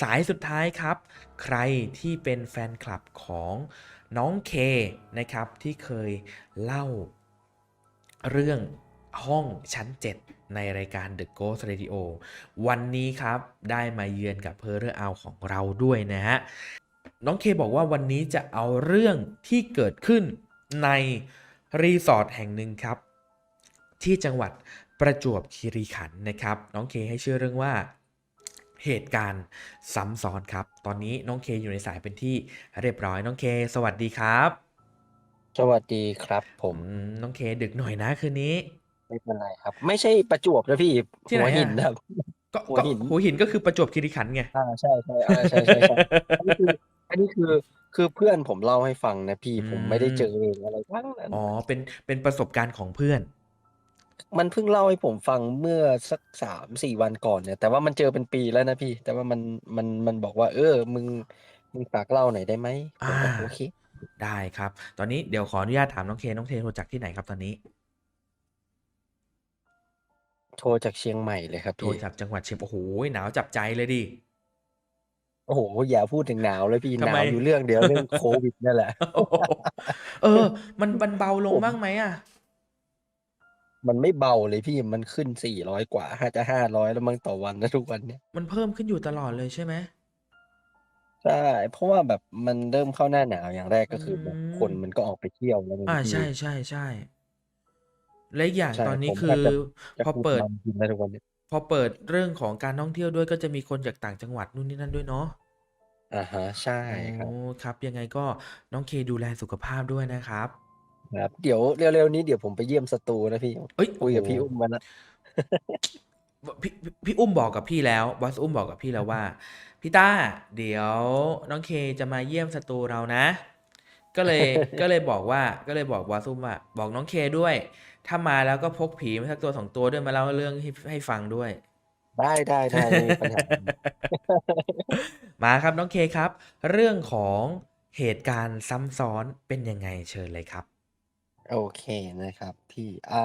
สายสุดท้ายครับ ใครที่เป็นแฟนคลับของน้องเคนะครับที่เคยเล่าเรื่องห้องชั้น 7 ในรายการ The Ghost Radio วันนี้ครับได้มาเยือนกับเพอร์เรอร์เอาของเราด้วยนะฮะ น้องเคบอกว่าวันนี้จะเอาเรื่องที่เกิดขึ้นในรีสอร์ทแห่งหนึ่งครับ ที่จังหวัดประจวบคีรีขันธ์นะครับ น้องเคให้ชื่อเรื่องว่า เหตุการณ์ซ้ำซ้อนครับ ตอนนี้น้องเคอยู่ในสายเป็นที่เรียบร้อยน้องเค สวัสดีครับ สวัสดีครับผผมมน้องเคดึกหน่อยนะคืนนี้ไม่เป็นไรครับ ไม่ใช่ประจวบนะพี่ที่ไหนหัวอะ หินนะครับ ก็หัวก็หิน หัวหินก็คือประจวบคีรีขันธ์ไง อ่าใช่ใช่อ่าใช่ใช่ใช่อันนี้คืออันนี้คือคือเพื่อนผมเล่าให้ฟังนะพี่อืมผมไม่ได้เจอเองอะไรทั้งนั้นอ๋อเป็นเป็นประสบการณ์ของเพื่อน มันเพิ่งเล่าให้ผมฟังเมื่อสักสามสี่วันก่อนเนี่ย แต่ว่ามันเจอเป็นปีแล้วนะพี่ แต่ว่ามันมันมันบอกว่า เออ มึงมึงฝากเล่าหน่อยได้ไหมผมก็อ่าโอเค ได้ครับ ตอนนี้เดี๋ยวขออนุญาตถามน้องเคน้องเคโทรจากที่ไหนครับตอนนี้ โทรจากเชียงใหม่เลยครับโทรพี่ จากจังหวัดเชียงโอ้โหหนาวจับใจเลยดิ โอ้โห อย่าพูดถึงหนาวเลยพี่ทำหไมนาวอยู่เรื่องเดียวเรื่องโควิดนั่นแหละ เออ มันมันเบาลงผมบ้างไหมอะ มันไม่เบาเลยพี่มันขึ้นสี่ร้อยกว่าถ้าจะห้าร้อยแล้วมั้งต่อวันนะทุกวันเนี่ยมันเพิ่มขึ้นอยู่ตลอดเลยใช่ไหม ใช่ เพราะว่าแบบมันเริ่มเข้าหน้าหนาวอย่างแรกก็คือแบบอืมคนมันก็ออกไปเที่ยวแล้วไงอ่าพี่ ใช่ใช่ใช่ และอีกอย่างใช่ตอนนี้ผมคืแทบอจะจะพอพูดเปิด มันกินแล้วทุกวันเนี่ยพอเปิดเรื่องของการท่องเที่ยวด้วยก็จะมีคนจากต่างจังหวัดนู่นนี่นั่นด้วยเนาะอ่าฮะใช่ครับโอ้ครับ ยังไงก็น้องเคดูแลสุขภาพด้วยนะครับ ครับ เดี๋ยวเร็วๆนี้เดี๋ยวผมไปเยี่ยมสตูนะพี่เอ้ยคุยกับโอ้โหพี่อุ้มมาแล้วพี่พี่พี่อุ้มบอกกับพี่แล้วบอสอุ้มบอกกับพี่แล้วว่าพี่ต้าเดี๋ยวน้องเคจะมาเยี่ยมสตูเรานะ ก็เลยก็เลยบอกว่าก็เลยบอกบอสอุ้มว่าบอกน้องเคด้วย ถ้ามาแล้วก็พกผีมาสักตัวสองตัวด้วยมาเล่าเรื่องให้ให้ฟังด้วย ได้ได้ได้ไม่มีปัญหามาครับน้องเคครับ เรื่องของเหตุการณ์ซ้ำซ้อนเป็นยังไงเชิญเลยครับ โอเคนะครับพี่ อ่า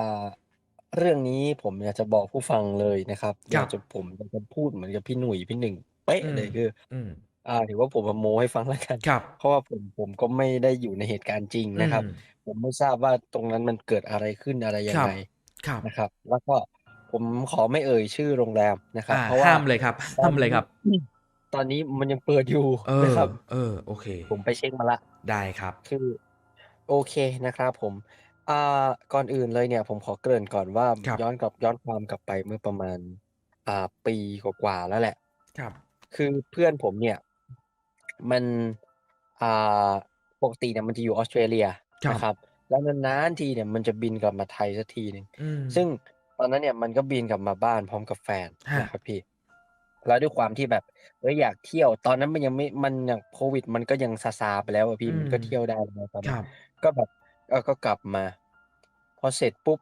เรื่องนี้ผมอยากจะบอกผู้ฟังเลยนะครับ คอยารักบ จะ ผมอยากจะพูดเหมือนกับพี่หนุ่ย พี่หนึ่ง เป๊ะอืเลม ย คือ อืม อ่า ถือว่าผมมาโม้ให้ฟังแล้วกัน ครับ เพราะว่าผม ผมก็ไม่ได้อยู่ในเหตุการณ์จริงอืนะครับ ม ผมไม่ทราบว่าตรงนั้นมันเกิดอะไรขึ้น อะไรยัคงรับไงครับ นะครับ แล้วก็ผมขอไม่เอ่ยชื่อโรงแรมนะครับอ่าเพราะว่าห้ามเลยครับตอห้านมเลยนี้ครับ ตอนนี้มันยังเปิดอยู่เอนะอครับ เออ โอเค ผมไปเช็คมาละได้ครับ คือ โอเคนะครับผม อ่า ก่อนอื่นเลยเนี่ยผมขอเกริ่นก่อนว่า ครับ ย้อนกลับย้อนความกลับไปเมื่อประมาณ อ่า ปีกว่า ๆ แล้วแหละ ครับ คือเพื่อนผมเนี่ย มัน อ่า ปกติเนี่ยมันจะอยู่ออสเตรเลียครับนะครับ แล้วนานๆทีเนี่ยมันจะบินกลับมาไทยสักทีหนึ่ง อืม ซึ่งตอนนั้นเนี่ยมันก็บินกลับมาบ้านพร้อมกับแฟนฮะ นะครับพี่ แล้วด้วยความที่แบบเอยอยากเที่ยว ตอนนั้นมันยังไม่ มันอย่างโควิด มันก็ยังซาซาไปแล้วอะพี่ อืมันม ก็เที่ยวได้แล้วตอนคนั้นรับ ก็แบบ เออ ก็กลับมา พอเสร็จปุ๊บ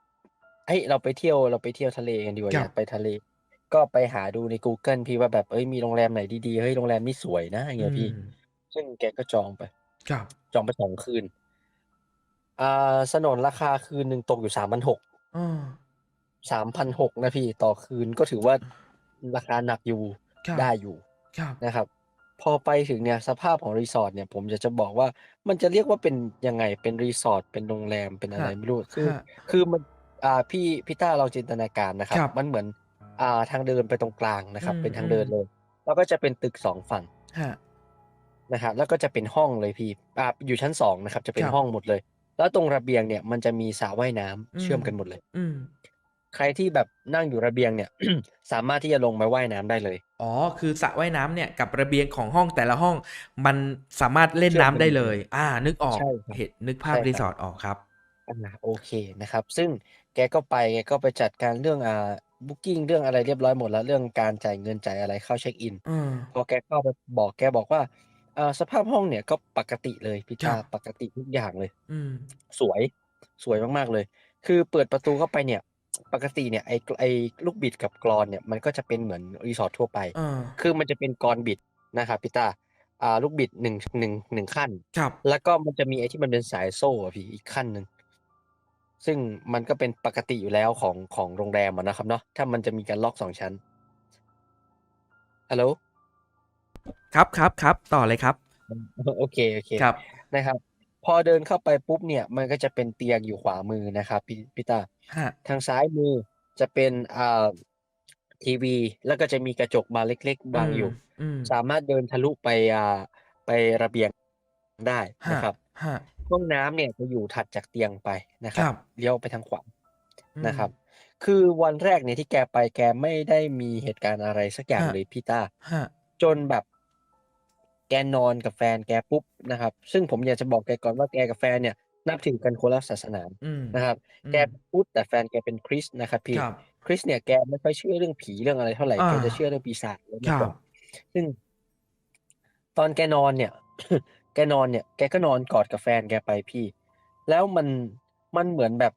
เฮ้ย เราไปเที่ยว เราไปเที่ยวทะเลกันดีกว่าคอรัยาบ กไปทะเล ก็ไปหาดูใน Google พี่ว่าแบบเอ้ย มีโรงแรมไหนดี ๆ เฮ้ย โรงแรมนี้สวยนะ อย่างอืเงี้ยพี่ ม ซึ่งแกก็จองไป ครับ จองไปสองคืน อ่า สนนราคาคืนหนึ่งตกอยู่สามพันหกอ๋อสามพันหกนะพี่ ต่อคืน ก็ถือว่าราคาหนักอยู่ ครับได้อยู่ครับ นะครับ พอไปถึงเนี่ยสภาพของรีสอร์ทเนี่ย ผมจะจะบอกว่า มันจะเรียกว่าเป็นยังไง เป็นรีสอร์ท เป็นโรงแรม เป็นอะไรฮะไม่รู้ คือ ฮะคือมัน อ่า พี่พี่ต้าเราจินตนาการนะครัครับบมันเหมือน อ่า ทางเดินไปตรงกลางนะครับอืมเป็นทางอืเดิมนเลย แล้วก็จะเป็นตึกสองฝั่ง ฮะนะครับแล้วก็จะเป็นห้องเลยพี่อ่าอยู่ชั้นสองนะครับจะเป็คนรับ ห้องหมดเลย แล้วตรงระเบียงเนี่ยมันจะมีสระว่ายน้ำอืเชื่อมม กันหมดเลย อืม ใครที่แบบนั่งอยู่ระเบียงเนี่ย สามารถที่จะลงมาว่ายน้ำได้เลย อ๋อ คือสระว่ายน้ำเนี่ยกับระเบียงของห้องแต่ละห้อง มันสามารถเล่นเชื่อมน้ำกันได้หมดเลเลยยอ่า นึกออกใช่ครับเห็นนึกภาพใช่รีคสรัอบร์ทออกครับอ่าโอเคนะครับ ซึ่งแกก็ไปแกก็ไปจัดการเรื่องอ่าบุ๊กิ้งเรื่องอะไรเรียบร้อยหมดแล้วเรื่องการจ่ายเงินจ่ายอะไรเข้าเช็คอินเออพอแกเข้าไปบอกแกบอกว่าอ่าสภาพห้องเนี่ยก็ปกติเลยพี่ครัตาบปกติทุกอย่างเลย อืมสวยสวยมากๆเลย คือเปิดประตูเข้าไปเนี่ย ปกติเนี่ยไอ้ไอ้ลูกบิดกับกรอนเนี่ยมันก็จะเป็นเหมือนรีสอร์ททั่วไปเออคือมันจะเป็นกรอนบิดนะครับพี่ตาอ่าลูกบิดหนึ่งหนึ่งหนึ่งขั้นครับแล้วก็มันจะมีไอ้ที่มันเป็นสายโซ่อะพี่อีกขั้นหนึ่งซึ่งมันก็เป็นปกติอยู่แล้วของของโรงแรมอะนะครับเนาะถ้ามันจะมีการล็อกสองชั้นฮัลโหลครับครับครับต่อเลยครับ โอเคโอเคครับนะครับ พอเดินเข้าไปปุ๊บเนี่ย มันก็จะเป็นเตียงอยู่ขวามือนะครับพี่พี่ตาฮะทางซ้ายมือจะเป็นอ่าทีวี แล้วก็จะมีกระจกบานเล็กๆบังอยู่อืมสามารถเดินทะลุไปอ่าไประเบียงได้ฮะนะครับฮะห้องน้ำเนี่ยจะอยู่ถัดจากเตียงไปนะคครัรับบเลี้ยวไปทางขวาอืมนะครับ คือวันแรกเนี่ยที่แกไปแกไม่ได้มีเหตุการณ์อะไรสักอย่างฮะเลยพี่ต้าฮะจนแบบ แกนอนกับแฟนแกปุ๊บนะครับ ซึ่งผมอยากจะบอกแกก่อนว่าแกกับแฟนเนี่ยนับถือกันคนละศาสนาอืมนะครับอืมแกเป็นพุทธแต่แฟนแกเป็นคริสต์นะครับพี่ครับคริสต์เนี่ยแกไม่ค่อยเชื่อเรื่องผีเรื่องอะไรเท่าไหร่อ่าแกจะเชื่อเรื่องปีศาจอะไรคมากรักบว่าซึ่ง ตอนแกนอนเนี่ย แกนอนเนี่ย แกก็นอนกอดกับแฟนแกไปพี่ แล้วมันมันเหมือนแบบ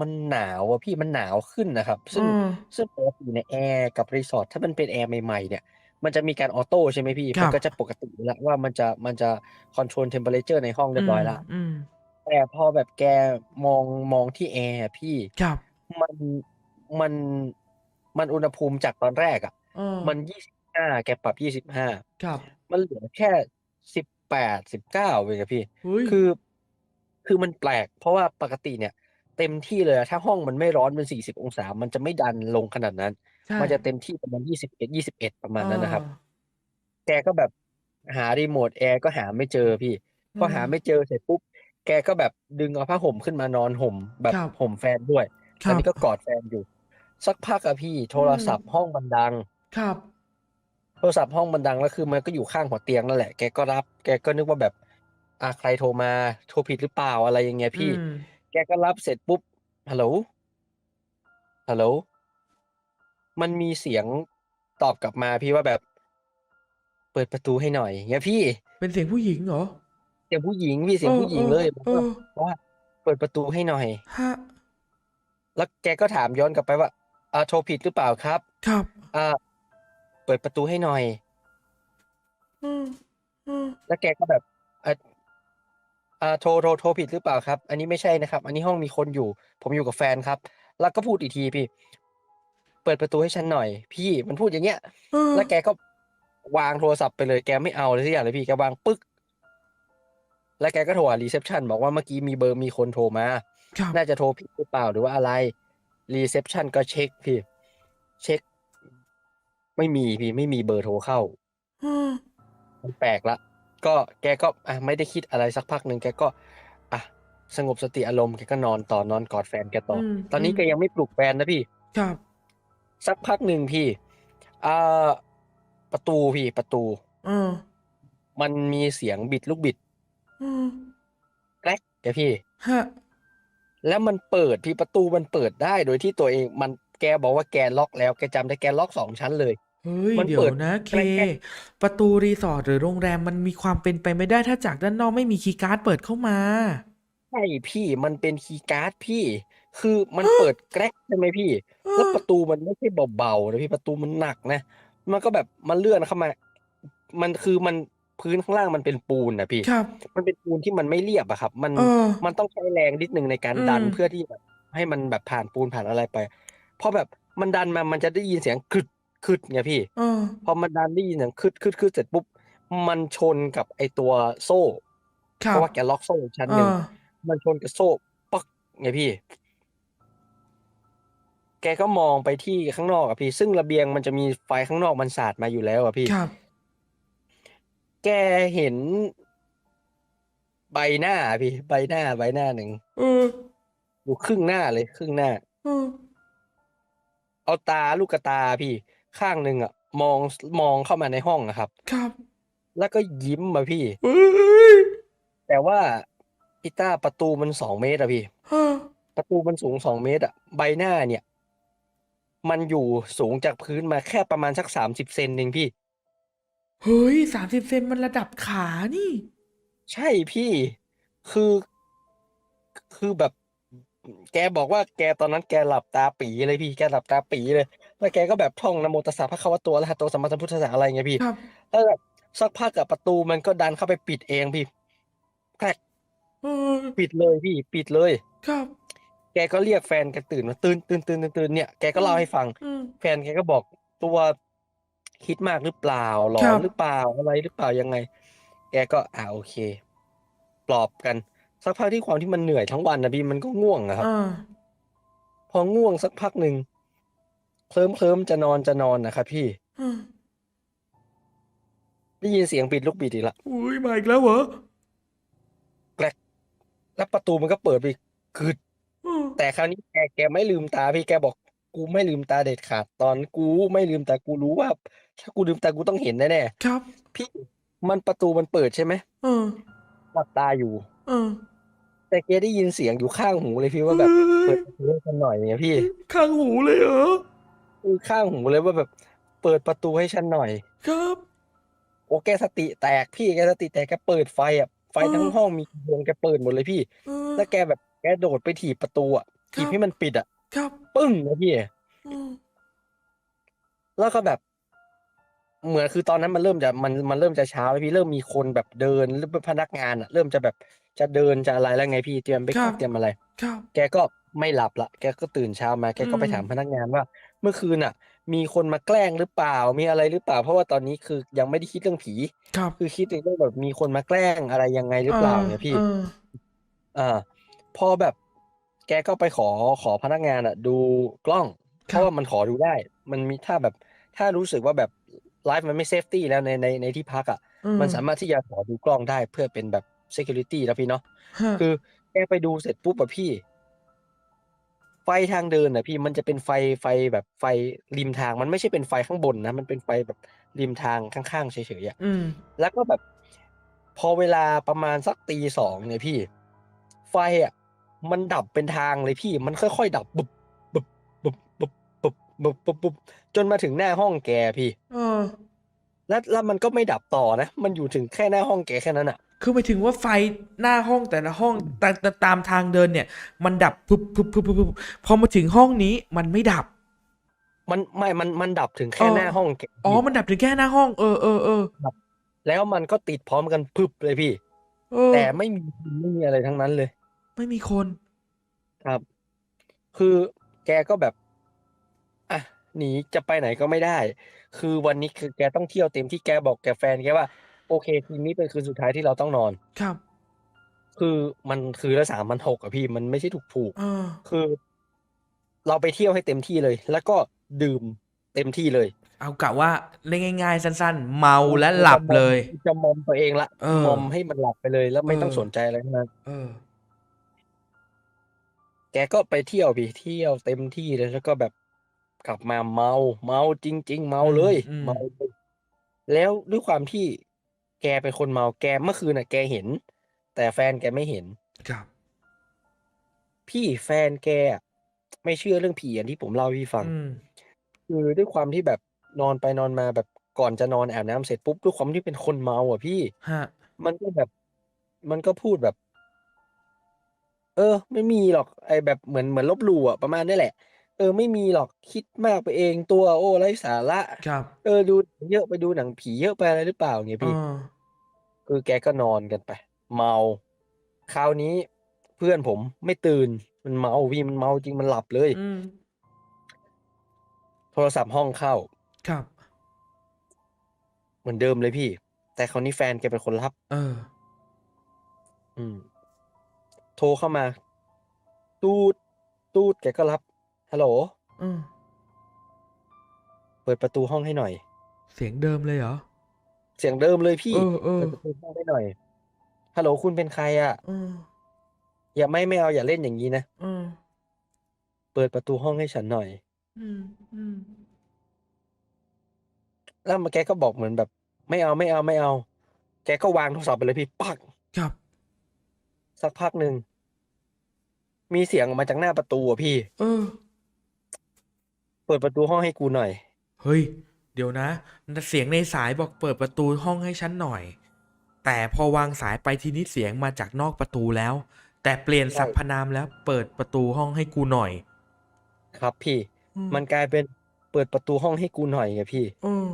มันหนาวอะพี่มันหนาวขึ้นนะครับ ซึ่งอืมซึ่งปกติในยแอร์กับรีสอร์ทถ้ามันเป็นแอร์ใหม่ๆเนี่ย มันจะมีการออโต้ใช่ไหมพี่ ครัมันบก็จะปกติอยู่แล้วว่ามันจะมันจะคอนโทรลเทมเปอเรเจอร์ในห้องเรียบร้อยแล้วอืม แต่พอแบบแกมองมองที่แอร์อะพี่ ครับ มันมันมันอุณหภูมิจากตอนแรกอะ เออ มันยี่สิบห้าแกปรับยี่สิบห้าครับ มันเหลือแค่สิบแปดสิบเก้าเองอะพี่ เฮ้ย คือ คือมันแปลก เพราะว่าปกติเนี่ย เต็มที่เลยอะถ้าห้องมันไม่ร้อนเป็นสี่สิบองศา มันจะไม่ดันลงขนาดนั้นใช่ มันจะเต็มที่ประมาณยี่สิบเอ็ดยี่สิบเอ็ดประมาณนั้นนะครับเออแกก็แบบหารีโมทแอร์ก็หาไม่เจอพี่พอหาอืมไม่เจอเสร็จปุ๊บแกก็แบบดึงเอาผ้าห่มขึ้นมานอนห่ม แบบครับห่มแฟนด้วยคอัรันบนี้ก็กอดแฟนอยู่ สักพักอะพี่โทรศัพท์ห้องมันดังครับ โทรศัพท์ห้องมันดังแล้วคือมันก็อยู่ข้างหัวเตียงนั่นแหละแกก็รับ แกก็นึกว่าแบบอะใครโทรมาโทรผิดหรือเปล่าอะไรอย่างเงี้ยพี่อืมแกก็รับเสร็จปุ๊บฮัลโหลฮัลโหล มันมีเสียงตอบกลับมาพี่ว่าแบบ เปิดประตูให้หน่อยเงี้ยพี่เป็นเสียงผู้หญิงเหรอเสียงผู้หญิงพี่เสียงผู้หญิงออเลยบเออกอว่าว่า เปิดประตูให้หน่อย ฮะแล้วแกก็ถามย้อนกลับไปว่าอ่าโทรผิดหรือเปล่าครับครับอ่าเปิดประตูให้หน่อย อืมอืมแล้วแกก็แบบอ่าอ่าโทรโทรโทรผิดหรือเปล่าครับ อันนี้ไม่ใช่นะครับ อันนี้ห้องมีคนอยู่ ผมอยู่กับแฟนครับ แล้วก็พูดอีกทีพี่ เปิดประตูให้ฉันหน่อย พี่มันพูดอย่างเงี้ยเออแล้วแกก็วางโทรศัพท์ไปเลยแกไม่เอาเลยสักอย่างเลยพี่แกวางปึ๊ก แล้วแกก็โทรหารีเซพชันบอกว่าเมื่อกี้มีเบอร์มีคนโทรมาครับน่าจะโทรผิดหรือเปล่าหรือว่าอะไรรีเซพชันก็เช็คพี่ เช็ค ไม่มีพี่ไม่มีเบอร์โทรเข้าอืมมันแปลกละก็แกก็อะไม่ได้คิดอะไรสักพักหนึ่งแกก็อะสงบสติอารมณ์แกก็นอนต่อนอนกอดแฟนแกต่ออมตอนนี้อืมแกยังไม่ปลุกแฟนนะพี่ ครับ สักพักหนึ่งพี่อ่าประตูพี่ประตูเออมันมีเสียงบิดลูกบิดอืมแกรกแกพี่ ฮะแล้วมันเปิดพี่ประตูมันเปิดได้โดยที่ตัวเองมันแกบอกว่าแกล็อกแล้วแกจำได้แกล็อกสองชั้นเลย เฮ้ยมันเดี๋ยเปิวดนะเค แกรกประตูรีสอร์ทหรือโรงแรมมันมีความเป็นไปไม่ได้ถ้าจากด้านนอกไม่มีคีย์การ์ดเปิดเข้ามา ใช่พี่มันเป็นคีย์การ์ดพี่ คือมันเปิดแกรกใช่ไหมพี่ แล้วประตูมันไม่ใช่เบาๆนะพี่ประตูมันหนักนะ มันก็แบบมันเลื่อนเข้ามา มันคือมันพื้นข้างล่างมันเป็นปูนนะพี่ ครับ มันเป็นปูนที่มันไม่เรียบอะครับ มันเออ มันต้องใช้แรงนิดนึงในการอืมดันเพื่อที่แบบให้มันแบบผ่านปูนผ่านอะไรไปพอแบบมันดันมามันจะได้ยินเสียงคึดคึดไงพี่ เออ พอมันดันได้ยินเสียงคึดคึดคึดเสร็จปุ๊บมันชนกับไอตัวโซ่ครัเพบราะว่าแกล็อกโซ่ชั้นเอหนึ่งอมันชนกับโซ่ปักไงพี่แกก็มองไปที่ข้างนอกอะพี่ ซึ่งระเบียงมันจะมีไฟข้างนอกมันสาดมาอยู่แล้วอะพี่ ครับ แกเห็น ใบหน้าอะพี่ ใบหน้าใบหน้าหนึ่งเอออยู่ครึ่งหน้าเลย ครึ่งหน้า เออเอาตาลูกตาพี่ ข้างหนึ่งอะมองมองเข้ามาในห้องอะครับ ครับแล้วก็ยิ้มมาพี่เฮ้ยแต่ว่าพิต้าประตูมันสองเมตรอะพี่ เออประตูมันสูงสองเมตรอะใบหน้าเนี่ย มันอยู่สูงจากพื้นมาแค่ประมาณสักสามสิบเซนเองพี่ เฮ้ยสามสิบเซนมันระดับขานี่ ใช่พี่คือ คือแบบ แกบอกว่าแกตอนนั้นแกหลับตาปีเลยพี่แกหลับตาปีเลย แล้วแกก็แบบท่องนะโมตัสสะพระคะวะโตอะระหะโตสัมมาสัมพุทธัสสะอะไรเงี้ยพี่ครับ แล้วแบบสักพักกับประตูมันก็ดันเข้าไปปิดเองพี่แกรกเออ ปิดเลยพี่ ปิดเลย ครับ แกก็เรียกแฟนแกตื่นมาตื่นตื่นตื่นตื่นตื่นเนี่ยแกก็เล่าให้ฟัง อืม แฟนแกก็บอกตัวคิดมากหรือเปล่าหลอครันบ หรือเปล่าอะไรหรือเปล่ายังไง แกก็อ่าโอเค ปลอบกัน สักพักที่ความที่มันเหนื่อยทั้งวันนะพี่มันก็ง่วงอะครับ อ่า พอง่วงสักพักหนึ่งเคลิ้มเคลิ้มจะนอนจะนอนนะครับพี่อ่าได้ยินเสียงปิดลูกบิดอีกละอุ้ยมาอีกแล้วเหรอแล้วประตูมันก็เปิดไปคืออืม แต่คราวนี้แกแกไม่ลืมตาพี่แกบอกกูไม่ลืมตาเด็ดขาดตอนกูไม่ลืมตากูรู้ว่า ถ้ากูลืมตากูต้องเห็นแน่ครับๆพี่มันประตูมันเปิดใช่ไหมเออหลับตาอยู่เออแต่แกได้ยินเสียงอยู่ข้างหูเลยพี่ว่าแบบเปิดประตูให้ฉันหน่อยเนี่ยพี่ข้างหูเลยเหรอคือข้างหูเลยว่าแบบ เปิดประตูให้ฉันหน่อย ครับ โอ้แกสติแตกพี่แกสติแตกแกเปิดไฟอะไฟทั้งเออห้องมีดวงแกเปิดหมดเลยพี่เออแล้วแกแบบแกโดดไปถีบประตูอะครับถีบให้มันปิดอะครับปึ้งนะพี่อืมแล้วก็แบบ เหมือนคือตอนนั้นมันเริ่มจะมันมันเริ่มจะเช้าแล้วพี่เริ่มมีคนแบบเดินหรือพนักงานอะ เริ่มจะแบบจะเดินจะอะไรแล้วไงพี่เตรียมไปข้าวเตรียมอะไรครับแกก็ไม่หลับละแกก็ตื่นเช้ามาแกก็ไปอืมถามพนักงานว่า เมื่อคืนอะ มีคนมาแกล้งหรือเปล่า มีอะไรหรือเปล่า เพราะว่าตอนนี้คือยังไม่ได้คิดเรื่องผีครับคือคิดถึงเรื่องแบบมีคนมาแกล้งอะไรยังไงหรือเปล่าเนี่ยพี่เอออ่า พอแบบแกก็ไปขอขอพนักงานอะ ดูกล้องเพครับราะว่ามันขอดูได้ มันมีถ้าแบบถ้ารู้สึกว่าแบบไลฟ์มันไม่เซฟตี้แล้วในในในที่พักอะอืมันสามารถที่จะขอดูกล้องได้เพื่อเป็นแบบ security แล้วพี่เนาะฮะคือแกไปดูเสร็จปุ๊บอะพี่ ไฟทางเดินอะพี่มันจะเป็นไฟไฟแบบไฟริมทาง มันไม่ใช่เป็นไฟข้างบนนะ มันเป็นไฟแบบริมทางข้างๆเฉยๆอะอืมแล้วก็แบบ พอเวลาประมาณสักตีสองเนี่ยพี่ ไฟอะ มันดับเป็นทางเลยพี่มันค่อยๆดับบุบบุบบุบบุบบุบบุบบุบบุบจนมาถึงหน้าห้องแกพี่เออแล้วแล้วมันก็ไม่ดับต่อนะมันอยู่ถึงแค่หน้าห้องแกแค่นั้นอะคือหมายถึงว่าไฟหน้าห้องแต่ละห้องตามตามตามทางเดินเนี่ย มันดับปุ๊บปุ๊บปุ๊บปุ๊บปุ๊บพอมาถึงห้องนี้มันไม่ดับ มันไม่มันมันดับถึงแค่อ๋อหน้าห้องแกอ๋อพี่มันดับถึงแค่หน้าห้องเออเออเออแล้วมันก็ติดพร้อมกันพึบเลยพี่เออแต่ไม่มีไม่มีอะไรทั้งนั้นเลย ไม่มีคน ครับ คือแกก็แบบ อะหนีจะไปไหนก็ไม่ได้ คือวันนี้คือแกต้องเที่ยวเต็มที่แกบอกแกแฟนแกว่า โอเคคืนนี้เป็นคืนสุดท้ายที่เราต้องนอน ครับ คือมันคือละสามพันหกอะพี่มันไม่ใช่ถูกผูกเออๆคือ เราไปเที่ยวให้เต็มที่เลย แล้วก็ดื่มเต็มที่เลยเอากะว่าเล่นง่าย ๆ สั้น ๆ เมาและหลับเลย จะมอมตัวเองละเออ มอมให้มันหลับไปเลย แล้วไม่ต้องเออสนใจอะไรทั้งนั้น เออแกก็ไปเที่ยวพี่เที่ยวเต็มที่เลยแล้วก็แบบกลับมาเมา เมาจริง ๆ เมาเลยอืม เมาเลยแล้วด้วยความที่แกเป็นคนเมาแกเมื่อคืนน่ะ แกเห็น แต่แฟนแกไม่เห็น ครับ พี่แฟนแกอะไม่เชื่อเรื่องผีอย่างที่ผมเล่าให้พี่ฟัง อืม คือด้วยความที่แบบนอนไปนอนมาแบบก่อนจะนอนอาบน้ำเสร็จปุ๊บด้วยความที่เป็นคนเมาอะพี่ ฮะ มันก็แบบ มันก็พูดแบบ เออ ไม่มีหรอกไอแบบเหมือนเหมือนลบหลู่อะประมาณนี้แหละ เออ ไม่มีหรอกคิดมากไปเองตัวโอ้ไร้สาระ ครับ เออ ดูเยอะไปดูหนังผีเยอะไปอะไรหรือเปล่าเงี้ยเอพี่อคือแกก็นอนกันไป เมา คราวนี้เพื่อนผมไม่ตื่น มันเมาพี่มันเมาจริงมันหลับเลย อืมโทรศัพท์ห้องเข้า ครับ เหมือนเดิมเลยพี่ แต่คราวนี้แฟนแกเป็นคนรับ เออ อืม โทรเข้ามา ตูด ตูดแกก็รับ ฮัลโหล อืมเปิดประตูห้องให้หน่อย เสียงเดิมเลยเหรอ เสียงเดิมเลยพี่ เออเออเปิดประตูห้องให้หน่อย ฮัลโหลคุณเป็นใครอะเอออย่าไม่ไม่เอาอย่าเล่นอย่างนี้นะเออเปิดประตูห้องให้ฉันหน่อย อืมอืมแล้วมาแกก็บอกเหมือนแบบ ไม่เอาไม่เอาไม่เอา แกก็วางโทรศัพท์ไปเลยพี่ปักครับ สักพักหนึ่ง มีเสียงออกมาจากหน้าประตูอะพี่ เออ เปิดประตูห้องให้กูหน่อย เฮ้ย เดี๋ยวนะ เสียงในสายบอกเปิดประตูห้องให้ฉันหน่อย แต่พอวางสายไปทีนี้เสียงมาจากนอกประตูแล้ว แต่เปลี่ยนใช่สรรพนามแล้ว เปิดประตูห้องให้กูหน่อย ครับ พี่ อืมันกลายเป็นเปิดประตูห้องให้กูหน่อยไงพี่ เออ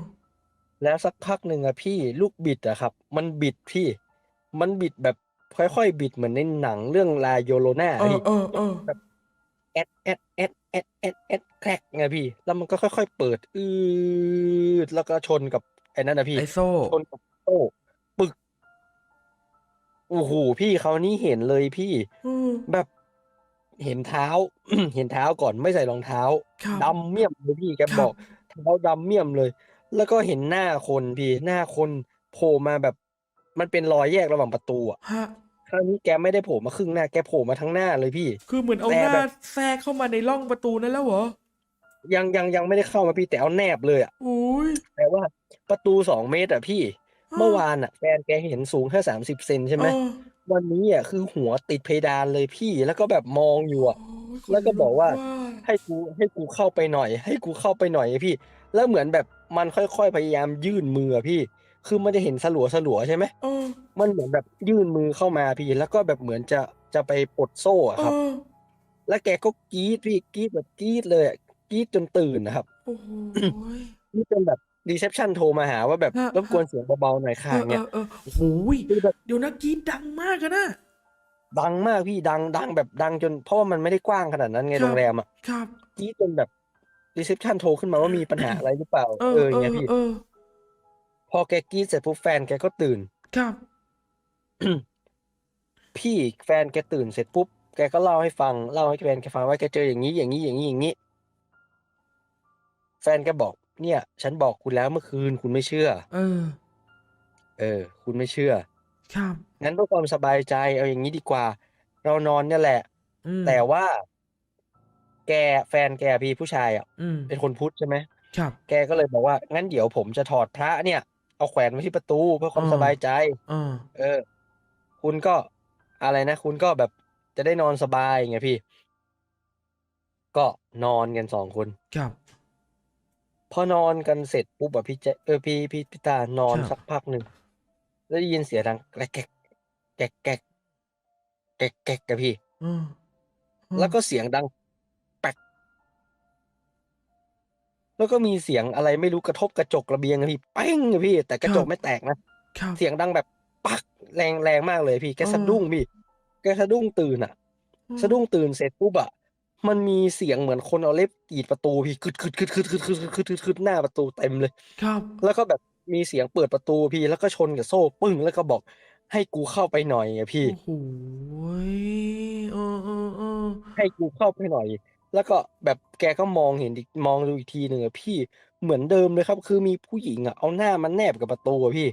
แล้วสักพักหนึ่งอะพี่ ลูกบิดอะครับ มันบิดพี่ มันบิดแบบ ค่อยๆบิดเหมือนในหนังเรื่องลาโยโลนาเออพี่เออเออแบบแอดแอดแอดแอดแอดแอดแกรกไงพี่ แล้วมันก็ค่อย ๆ เปิดอืดแล้วก็ชนกับไอ้นั่นนะพี่ไอโซ่ชนกับโต้ปึกโอ้โหพี่คราวนี้เห็นเลยพี่ อืมแบบเห็นเท้า เห็นเท้าก่อนไม่ใส่รองเท้า ครับ ดำเมี่ยมเลยพี่แกครับ บอกเท้าดำเมี่ยมเลย แล้วก็เห็นหน้าคนพี่หน้าคนโผล่มาแบบ มันเป็นรอยแยกระหว่างประตูอะฮะ คราวนี้แกไม่ได้โผล่มาครึ่งหน้า แกโผล่มาทั้งหน้าเลยพี่ คือเหมือนเอาแต่หน้าแบบแทรกเข้ามาในร่องประตูนั่นแล้วเหรอ ยังยังยังไม่ได้เข้ามาพี่แต่เอาแนบเลยอะอุ้ยแต่ว่าประตูสองเมตรอะพี่ เมื่อวานอะ แฟนแกเห็นสูงแค่สามสิบเซนใช่ไหมเออวันนี้อะคือหัวติดเพดานเลยพี่แล้วก็แบบมองอยู่อะโอ้ยขนแล้วก็บอกว่าลุให้กูให้กูเข้าไปหน่อย ให้กูเข้าไปหน่อยพี่ แล้วเหมือนแบบมันค่อยๆพยายามยื่นมืออะพี่ คือมันจะเห็นสลัวสลัวๆใช่ไหมเออมันเหมือนแบบยื่นมือเข้ามาพี่ แล้วก็แบบเหมือนจะจะไปปลดโซ่อะเอครับอแล้วแกก็กรี๊ดพี่กรี๊ดแบบกรี๊ดเลยอะกรี๊ดจนตื่นนะครับโอ้โหกรี๊ดจนแบบรีเซพชันโทรมาหาว่าแบบฮะรบกวนเสียงเบาๆหน่อยเอค่ะอเอเนี่ยอเออโอ้โหยคือแบบเดี๋ยวนะกรีดดังมากอะนะดังมากพี่ดังดังแบบดังจนเพราะว่ามันไม่ได้กว้างขนาดนั้นไงครับโรงแรมอะครับกรี๊ดจนแบบรีเซพชันโทรขึ้นมาว่ามีปัญหาอะไรหรือเปล่า เออเออเออย่างเงี้อยพี่เออ พอแกกรี๊ดเสร็จปุ๊บแฟนแกก็ตื่น ครับ พี่แฟนแกตื่นเสร็จปุ๊บแกก็เล่าให้ฟังเล่าให้แฟนแกฟังว่าแกเจออย่างนี้อย่างนี้อย่างนี้อย่างนี้ แฟนแกบอก เนี่ย ฉันบอกคุณแล้วเมื่อคืนคุณไม่เชื่อ เออ เออ คุณไม่เชื่อ ครับงั้นเพื่อความสบายใจเอาอย่างนี้ดีกว่า เรานอนเนี่ยแหละ อืมแต่ว่า แกแฟนแกพี่ผู้ชายอะอืมเป็นคนพุทธใช่ไหม ครับ แกก็เลยบอกว่า งั้นเดี๋ยวผมจะถอดพระเนี่ย เอาแขวนไว้ที่ประตูเพื่อความอ่าสบายใจเออเออ คุณก็อะไรนะ คุณก็แบบจะได้นอนสบายไงพี่ ก็นอนกันสองคน ครับ พอนอนกันเสร็จปุ๊บอะพี่เจเออพี่พี่พี่ตานอนครับ สักพักหนึ่งแล้วได้ยินเสียงดังแกรกแกรกแกรกแกรกแกรกแกรกกับพี่เออเออแล้วก็เสียงดัง แล้วก็มีเสียงอะไรไม่รู้กระทบกระจกระเบียงอะพี่เป้งอะพี่ แต่กระจกไม่แตกนะ ครับเสียงดังแบบปักแรงแรงมากเลยพี่แกเออสะดุ้งพี่แกสะดุ้งตื่นอะ สะดุ้งตื่นเสร็จปุ๊บอะมันมีเสียงเหมือนคนเอาเล็บกรีดประตูพี่คึดคึดคึดคึดคึดคึดคึดคึดคึดคึดหน้าประตูเต็มเลย ครับ แล้วก็แบบมีเสียงเปิดประตูพี่แล้วก็ชนกับโซ่ปึ้งแล้วก็บอกให้กูเข้าไปหน่อยอะพี่ โอ้โหยเออเออเออให้กูเข้าไปหน่อย แล้วก็แบบแกก็มองเห็นอีกมองดูอีกทีหนึ่งอะพี่เหมือนเดิมเลยครับ คือมีผู้หญิงอะเอาหน้ามันแนบกับประตูอะพี่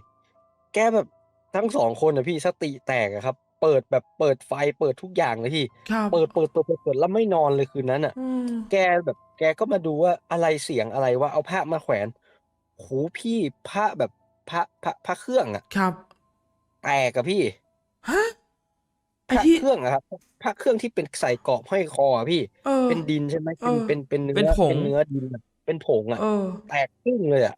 แกแบบทั้งสองคนอะพี่สติแตกอะครับ เปิดแบบเปิดไฟเปิดทุกอย่างเลยพี่ ครับ เปิดเปิดเปิดเปิดเปิดแล้วไม่นอนเลยคืนนั้นอะอืม แกแบบแกก็มาดูว่าอะไรเสียงอะไรว่าเอาผ้ามาแขวนโหพี่ผ้าแบบพระพระพระเครื่องอะครับ แตกอะพี่ ฮะ พไอ้ระที่เครื่องอะครับพระเครื่องที่เป็นใส่กรอบห้อยคออะพี่เออเป็นดินใช่ไหมเป็นเออเป็นเป็นเนื้เป็นอผง เป็นเนื้อดินอะเป็นผงอะเออ แตกครึ่งเลยอะ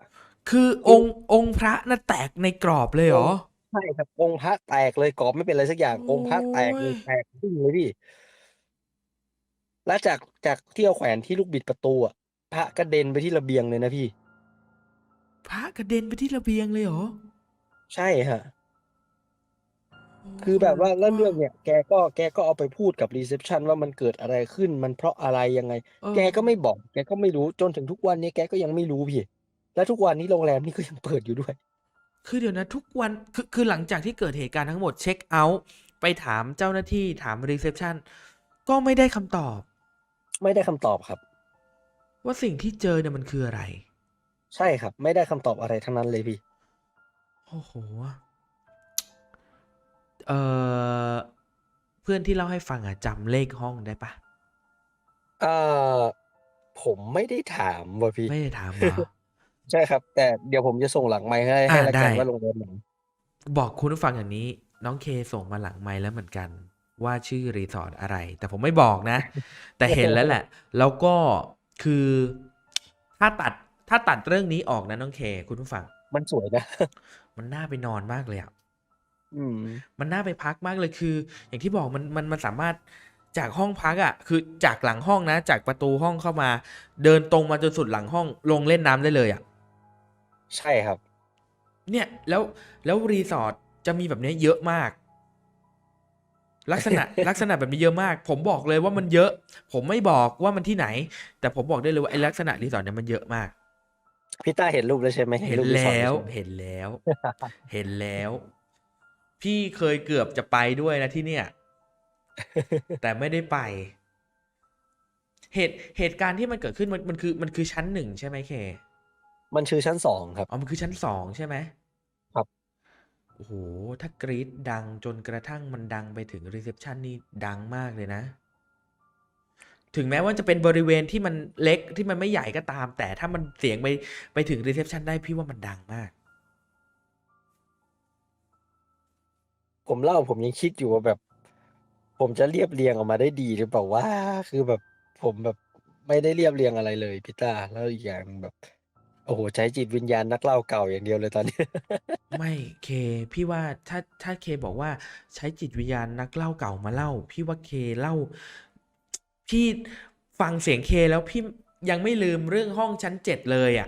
คือองค์องค์พระน่ะแตกในกรอบเลยเหรอ ใช่ครับองค์พระแตกเลยกรอบไม่เป็นอะไรสักอย่างองค์พระแตกเลยโอ้ยแตกครึ่งเลยพี่ แล้วจากจากที่เอาแขวนที่ลูกบิดประตูอะพระกระเด็นไปที่ระเบียงเลยนะพี่ พระกระเด็นไปที่ระเบียงเลยเหรอ ใช่ฮะ คือแบบว่าแล้วเรื่องเนี่ย แกก็แกก็เอาไปพูดกับรีเซพชันว่ามันเกิดอะไรขึ้นมันเพราะอะไรยังไง เออแกก็ไม่บอก แกก็ไม่รู้จนถึงทุกวันนี้แกก็ยังไม่รู้พี่ แล้วทุกวันนี้โรงแรมนี่ก็ยังเปิดอยู่ด้วย คือเดี๋ยวนะทุกวันคือคือหลังจากที่เกิดเหตุการณ์ทั้งหมดเช็คเอาท์ไปถามเจ้าหน้าที่ถามรีเซพชันก็ไม่ได้คำตอบ ไม่ได้คำตอบครับ ว่าสิ่งที่เจอเนี่ยมันคืออะไร ใช่ครับ ไม่ได้คำตอบอะไรทั้งนั้นเลยพี่ โอ้โห เออเพื่อนที่เล่าให้ฟังอะจำเลขห้องได้ปะเอ่อผมไม่ได้ถามว่ะพี่ ไม่ได้ถามเหรอ ใช่ครับ แต่เดี๋ยวผมจะส่งหลังไมค์ให้ให้อ่าละกันได้ว่าโรงแรมไหนบอกคุณผู้ฟังอย่างนี้ น้องเคส่งมาหลังไมค์แล้วเหมือนกัน ว่าชื่อรีสอร์ทอะไร แต่ผมไม่บอกนะ แต่เห็นแล้วแหละ แล้วก็คือถ้าตัดถ้าตัดเรื่องนี้ออกนะน้องเค คุณผู้ฟัง มันสวยนะ มันน่าไปนอนมากเลยอะอื มมันน่าไปพักมากเลยคือ อย่างที่บอกมันมันมันสามารถจากห้องพักอะ คือจากหลังห้องนะ จากประตูห้องเข้ามา เดินตรงมาจนสุดหลังห้องลงเล่นน้ำได้เลยอะ ใช่ครับ เนี่ยแล้วแล้วรีสอร์ทจะมีแบบเนี้ยเยอะมาก ลักษณะ ลักษณะแบบนี้เยอะมาก ผมบอกเลยว่ามันเยอะ ผมไม่บอกว่ามันที่ไหน แต่ผมบอกได้เลยว่าไอ้ลักษณะรีสอร์ทเนี่ยมันเยอะมากพี่ต้าเห็นรูปแล้วใช่ไหมเห็นรูปรีสอร์ทแล้ว ใช่ไหมเห็นแล้ว เห็นแล้ว พี่เคยเกือบจะไปด้วยนะที่เนี่ย แต่ไม่ได้ไป เหตุเหตุการณ์ที่มันเกิดขึ้นมันมันคือมันคือชั้นหนึ่งใช่ไหมเค มันชื่อชั้นสองครับ อ๋อ มันคือชั้นสองใช่ไหมครับ โอ้โห ถ้ากรีดดังจนกระทั่งมันดังไปถึงรีเซพชันนี่ดังมากเลยนะ ถึงแม้ว่าจะเป็นบริเวณที่มันเล็กที่มันไม่ใหญ่ก็ตาม แต่ถ้ามันเสียงไปไปถึงรีเซพชันได้พี่ว่ามันดังมาก ผมเล่าผมยังคิดอยู่ว่าแบบ ผมจะเรียบเรียงออกมาได้ดีหรือเปล่าว่าคือแบบผมแบบไม่ได้เรียบเรียงอะไรเลยพี่ต้าแล้วอีกอย่างแบบ โอ้โหใช้จิตวิญญาณนักเล่าเก่าอย่างเดียวเลยตอนนี้ ไม่เค พี่ว่าถ้าถ้าเคบอกว่าใช้จิตวิญญาณนักเล่าเก่ามาเล่า พี่ว่าเคเล่าพี่ฟังเสียงเคแล้วพี่ยังไม่ลืมเรื่องห้องชั้นเจ็ดเลยอะ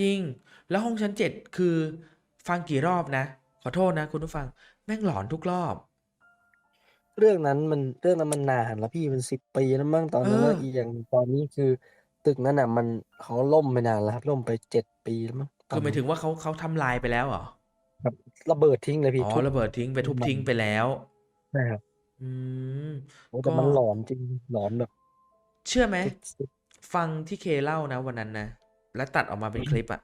จริง แล้วห้องชั้นเจ็ดคือ ฟังกี่รอบนะ ขอโทษนะคุณผู้ฟัง แม่งหลอนทุกรอบ เรื่องนั้นมันเรื่องนั้นมันนานแล้วพี่มันสิบปีแล้วมั้งตอนนั้นเออ แล้วอีกอย่างตอนนี้คือ ตึกนั้นอะ มันเขาล่มไปนานแล้วครับล่มไปเจ็ดปีแล้วมั้งตอคืนอหมายนั้นถึงว่าเขาเขาทำลายไปแล้วเหรอ ครับระเบิดทิ้งเลยพี่อ๋อทุบระเบิดทิ้งไปทุบมันทิ้งไปแล้ว ใช่ครับอืม โอ้แต่ก็มันหลอนจริงหลอนแบบเชื่อไหม สุดฟังที่เคเล่านะวันนั้นนะ แล้วตัดออกมาเป็นคลิปอะ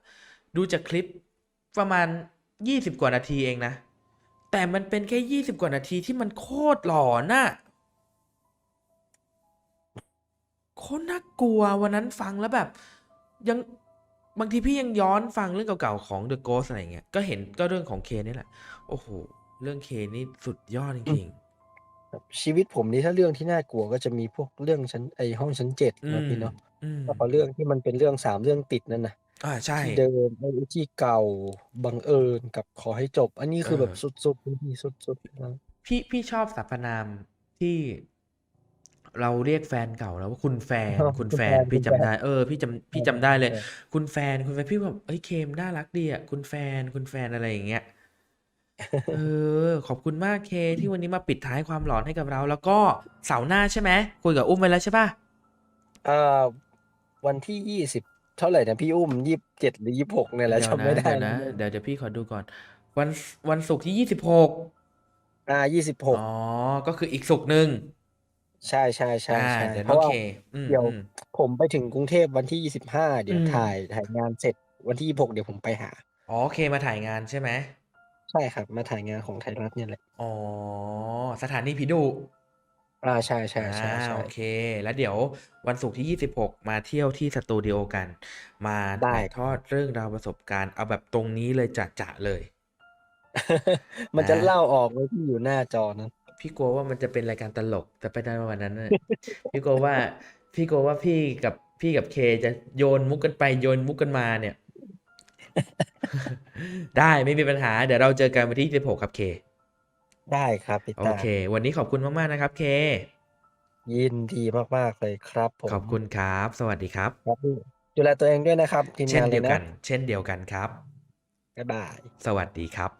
ดูจากคลิปประมาณ ยี่สิบกว่านาทีเองนะ แต่มันเป็นแค่ยี่สิบกว่านาทีที่มันโคตรหลอนน่ะโคตรน่ากลัววันนั้นฟังแล้วแบบ ยังบางทีพี่ยังย้อนฟังเรื่องเก่าๆของ The Ghost อะไรเงี้ย ก็เห็นก็เรื่องของเคนี่แหละ โอ้โห เรื่องเคนี่สุดยอดจริงๆแบบชีวิตผมนี่ถ้าเรื่องที่น่ากลัวก็จะมีพวกเรื่องชั้นไอห้องชั้นเจ็ดๆอืนะมพี่เนาะอืมแล้วก็เรื่องที่มันเป็นเรื่องสามเรื่องติดนั่นนะ อ่าใช่ ที่เดิมไอ้ที่เก่า บังเอิญ กับขอให้จบ อันนี้คือเออแบบสุดๆพี่สุด ๆ นะ พี่ พี่ชอบสรรพนามที่ เราเรียกแฟนเก่าแล้วว่าคุณแฟนอ๋อคุณคุณแฟแฟนนพี่คุณจำแฟนได้ เออ พี่จำพี่จำได้เลยใช่คุณแฟน คุณแฟน พี่แบบเอ้ย เคมน่ารักดีอะคุณแฟน คุณแฟน อะไรอย่างเงี้ย เออ ขอบคุณมากเคที่วันนี้มาปิดท้ายความหลอนให้กับเรา แล้วก็เสาร์หน้าใช่ไหม คุยกับอุ้มไปแล้วใช่ป่ะเอ่อวันที่ยี่สิบ เท่าไหร่นะพี่อุ้มยี่สิบเจ็ดหรือยี่สิบหกเนี่ยแหละเดี๋ยวจำไม่นะได้เดี๋ยวนะแล้วเดี๋ยวเดี๋ยวพี่ขอดูก่อน วันวันศุกร์ที่ยี่สิบหกอ่ายี่สิบหกอ๋อ ก็คืออีกศุกร์หนึ่งใช่ใช่ใช่อ่าใช่เดี๋ยวเพน้องราะว่าเคอืมเดี๋ยวอืมผมไปถึงกรุงเทพวันที่ยี่สิบห้าเดี๋ยวอืมถ่ายถ่ายงานเสร็จวันที่ยี่สิบหกเดี๋ยวผมไปหาอ๋อเคมาถ่ายงานใช่ไหมใช่ครับ มาถ่ายงานของไทยรัฐเนี่ยแหละอ๋อสถานีผีดุ อ่าใช่ใช่อ่าใช่ใช่โอเคแล้วเดี๋ยววันศุกร์ที่ 26 มาเที่ยวที่สตูดิโอกัน มาได้ถ่ายทอดเรื่องราวประสบการณ์ เอาแบบตรงนี้เลย จะจะๆเลยมันจะนะเล่าออกไว้ที่อยู่หน้าจอนั้น พี่กลัวว่ามันจะเป็นรายการตลก แต่ไปได้วันนั้นน่ะ พี่กลัวว่า พี่กลัวว่าพี่กับ พี่กับเคจะโยนมุกกันไปโยนมุกกันมาเนี่ย ได้ ไม่มีปัญหา เดี๋ยวเราเจอกันวันที่ 26 ครับเค ได้ครับพี่โอตาเค วันนี้ขอบคุณมากๆนะครับเค ยินดีมากๆเลยครับผมขอบคุณครับ สวัสดีครับ ครับพี่ดูแลตัวเองด้วยนะครับ ทีมเช่นงานเลเดียยวนะกัน เช่นเดียวกันครับ บ๊ายบายสวัสดีครับ